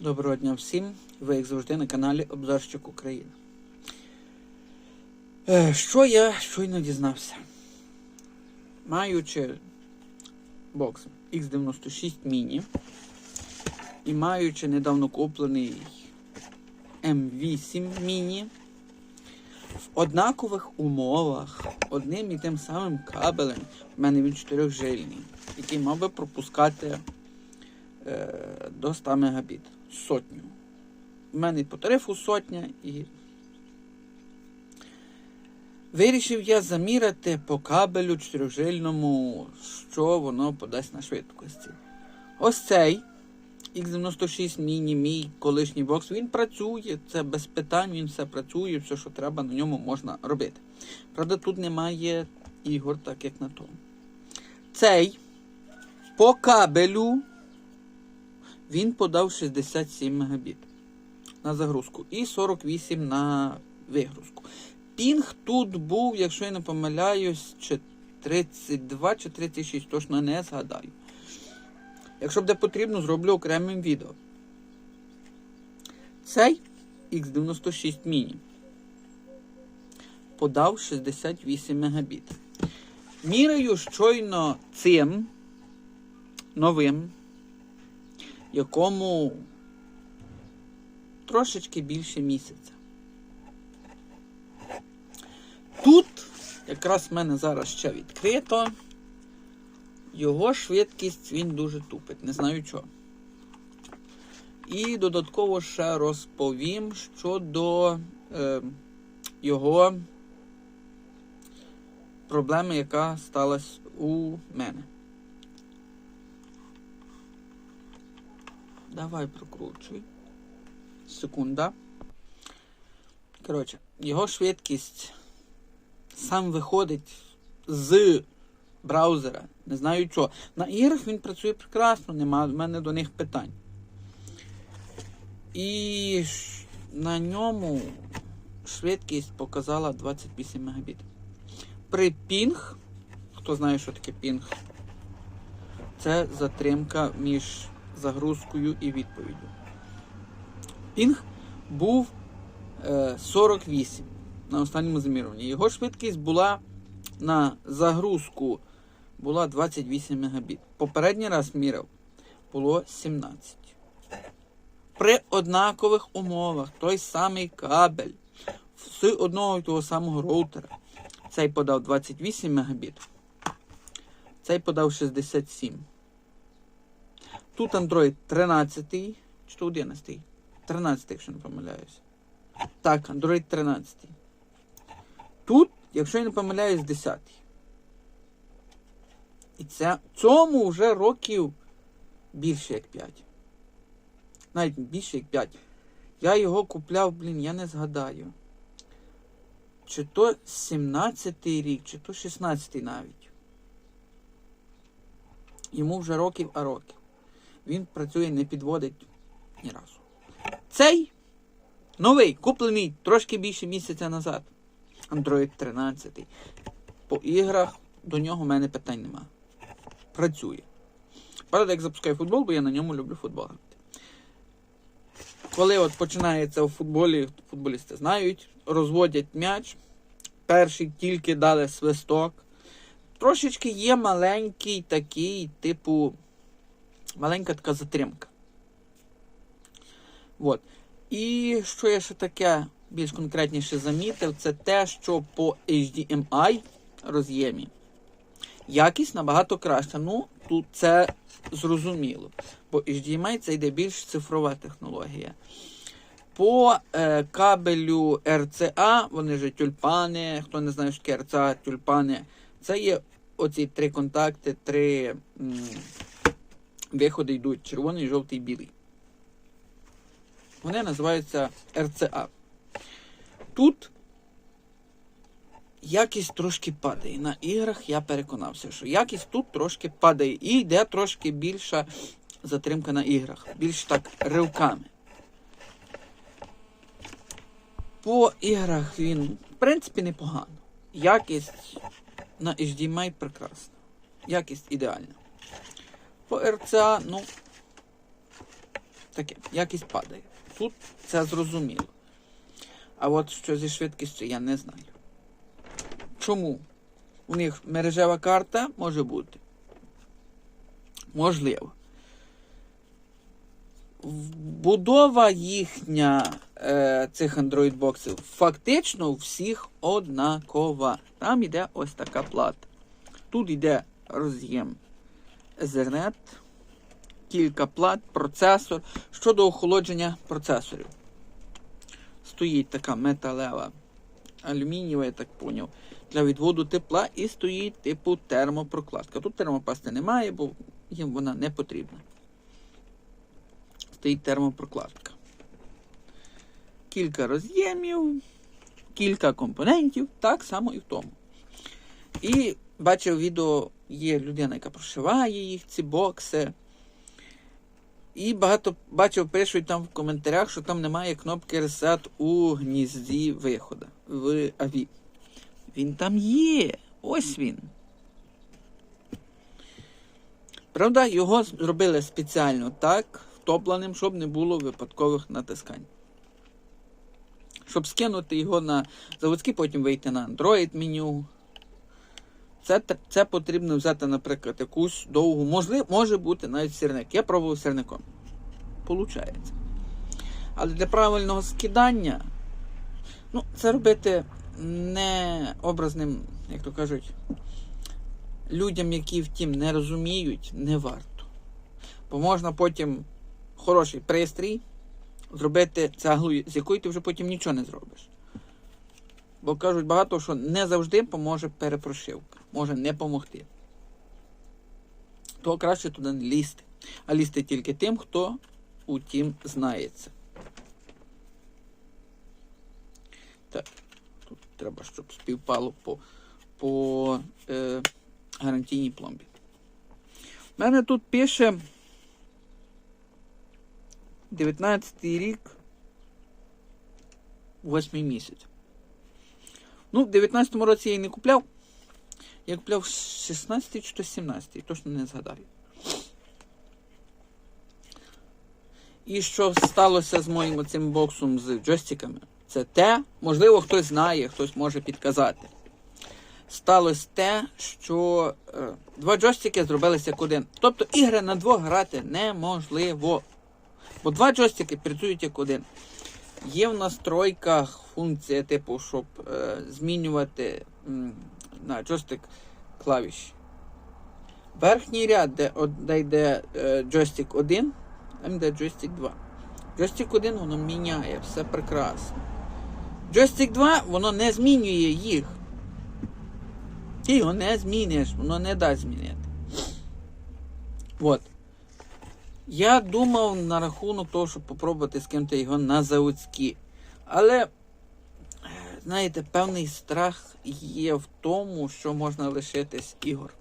Доброго дня всім. Ви, як завжди, на каналі Обзорщик України. Е, Що я щойно дізнався? Маючи бокс X96 Mini і маючи недавно куплений M8 Mini, в однакових умовах одним і тим самим кабелем, в мене він 4-жильний, який мав би пропускати е, до 100 мегабіт. Сотню. У мене по тарифу сотня і. Вирішив я заміряти по кабелю чотирьохжильному, що воно подасть на швидкості. Ось цей X96 Mini, мій колишній бокс, він працює, це без питань, він все працює, все, що треба, на ньому можна робити. Правда, тут немає ігор, так як на тому. Цей по кабелю він подав 67 Мбіт на загрузку і 48 на вигрузку. Пінг тут був, якщо я не помиляюсь, чи 32 чи 36, точно не згадаю. Якщо буде потрібно, зроблю окремим відео. Цей X96 Mini подав 68 Мбіт. Міряю щойно цим новим якому трошечки більше місяця. Тут, якраз в мене зараз ще відкрито, його швидкість він дуже тупить, не знаю чого. І додатково ще розповім щодо е, його проблеми, яка сталася у мене. Давай прокручуй. Секунда. Коротше, його швидкість сам виходить з браузера. Не знаю чого. На іграх він працює прекрасно, нема в мене до них питань. І на ньому швидкість показала 28 Мбіт. При пінг, хто знає, що таке пінг, це затримка між загрузкою і відповіддю. Пінг був е, 48 на останньому замірюванні. Його швидкість була на загрузку була 28 Мбіт. Попередній раз міряв було 17. При однакових умовах той самий кабель з одного і того самого роутера. Цей подав 28 Мбіт. Цей подав 67. Тут Android 13 чи то 11? 13, якщо не помиляюсь. Так, Android 13. Тут, якщо я не помиляюсь, 10. І це цьому вже років більше як 5. Навіть більше як 5. Я його купляв, блін, я не згадаю. Чи то 17-й рік, чи то 16-й навіть. Йому вже років, а років. Він працює, не підводить ні разу. Цей новий, куплений трошки більше місяця назад. Android 13. По іграх до нього в мене питань нема. Працює. Правда, як запускаю футбол, бо я на ньому люблю футбол. Коли от починається у футболі, футболісти знають, розводять м'яч, перший тільки дали свисток. Трошечки є маленький такий, типу, маленька така затримка. От. І що я ще таке більш конкретніше замітив, це те, що по HDMI роз'ємі якість набагато краща. Ну, тут це зрозуміло. Бо HDMI це йде більш цифрова технологія. По е, кабелю RCA, вони ж тюльпани, хто не знає, що таке RCA, тюльпани, це є оці три контакти, три м, виходи йдуть червоний, жовтий, білий. Вони називаються RCA. Тут якість трошки падає. На іграх я переконався, що якість тут трошки падає. І йде трошки більша затримка на іграх. Більш так ривками. По іграх він, в принципі, непогано. Якість на HDMI прекрасна. Якість ідеальна. По RCA, ну, таке, якість падає. Тут це зрозуміло. А от що зі швидкістю, я не знаю. Чому? У них мережева карта може бути. Можливо. Будова їхня е, цих Android-боксів фактично у всіх однакова. Там йде ось така плата. Тут йде роз'єм Ethernet, кілька плат, процесор. Щодо охолодження процесорів. Стоїть така металева алюмінієва, я так поняв, для відводу тепла і стоїть типу термопрокладка. Тут термопасти немає, бо їм вона не потрібна. Стоїть термопрокладка. Кілька роз'ємів, кілька компонентів, так само і в тому. І бачив відео, є людина, яка прошиває їх, ці бокси. І багато бачив, пишуть там в коментарях, що там немає кнопки Reset у гнізді виходу в AVI. Він там є. Ось він. Правда, його зробили спеціально так, втопленим, щоб не було випадкових натискань. Щоб скинути його на заводський, потім вийти на Android меню. Це, це потрібно взяти, наприклад, якусь довгу, можливо, може бути навіть сірник. Я пробував сірником. Получається. Але для правильного скидання, ну, це робити не образним, як то кажуть, людям, які втім не розуміють, не варто. Бо можна потім хороший пристрій зробити цеглою, з якої ти вже потім нічого не зробиш. Бо кажуть багато, що не завжди поможе перепрошивка. Може не помогти. То краще туди не лізти. А лізти тільки тим, хто у тім знається. Так, тут треба, щоб співпало по, по е, гарантійній пломбі. У мене тут пише 19 рік, 8 місяць. Ну, в 19-му році я її не купляв. Я купляв 16 чи то 17, точно не згадаю. І що сталося з моїм цим боксом з джойстиками? Це те, можливо, хтось знає, хтось може підказати. Сталося те, що е, два джойстики зробилися як один. Тобто ігри на двох грати неможливо. Бо два джойстики працюють як один. Є в настройках функція, типу, щоб е, змінювати м, на джойстик клавіші. Верхній ряд, де, де йде е, джойстик 1, там йде джойстик 2. Джойстик 1 воно міняє, все прекрасно. Джойстик 2 воно не змінює їх. Ти його не зміниш, воно не дасть змінити. От. Я думав на рахунок того, щоб попробувати скинути його на заводські. Але, знаєте, певний страх є в тому, що можна лишитись ігор.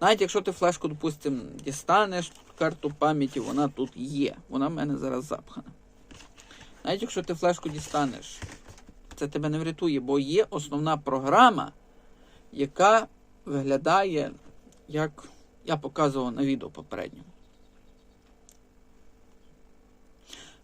Навіть якщо ти флешку, допустимо, дістанеш карту пам'яті, вона тут є. Вона в мене зараз запхана. Навіть якщо ти флешку дістанеш, це тебе не врятує, бо є основна програма, яка виглядає, як я показував на відео попередньому.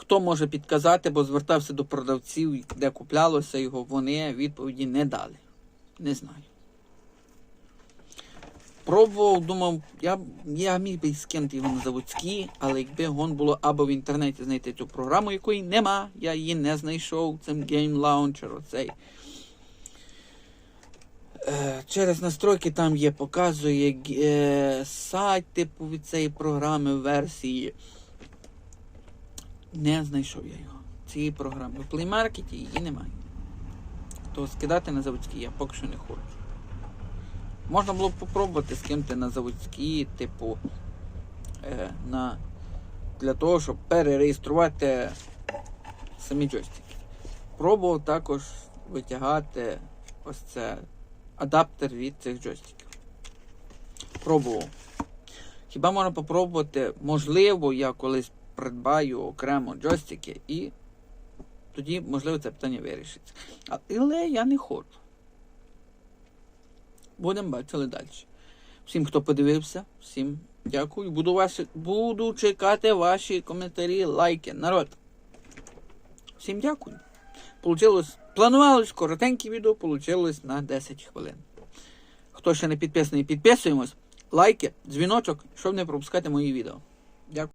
Хто може підказати, бо звертався до продавців, де куплялося його, вони відповіді не дали. Не знаю. Пробував, думав, я, я міг би скинути його на заводські, але якби гон було або в інтернеті знайти цю програму, якої нема, я її не знайшов, цим Game Launcher, оцей. Е, Через настройки там є, показує е, сайт типу від цієї програми версії. Не знайшов я його. Цієї програми. В Market її немає. То скидати на заводські я поки що не хочу. Можна було б попробувати скинути на заводські, типу, е, на, для того, щоб перереєструвати самі джойстики. Пробував також витягати ось це адаптер від цих джойстиків. Пробував. Хіба можна попробувати, можливо, я колись придбаю окремо джойстики і тоді, можливо, це питання вирішиться. Але я не хочу. Будемо бачили далі. Всім, хто подивився, всім Дякую. Буду, ваші, буду чекати ваші коментарі, лайки. Народ. Всім дякую. Получилось, планувалось коротеньке відео, получилось на 10 хвилин. Хто ще не підписаний, підписуємось. Лайки, дзвіночок, щоб не пропускати мої відео.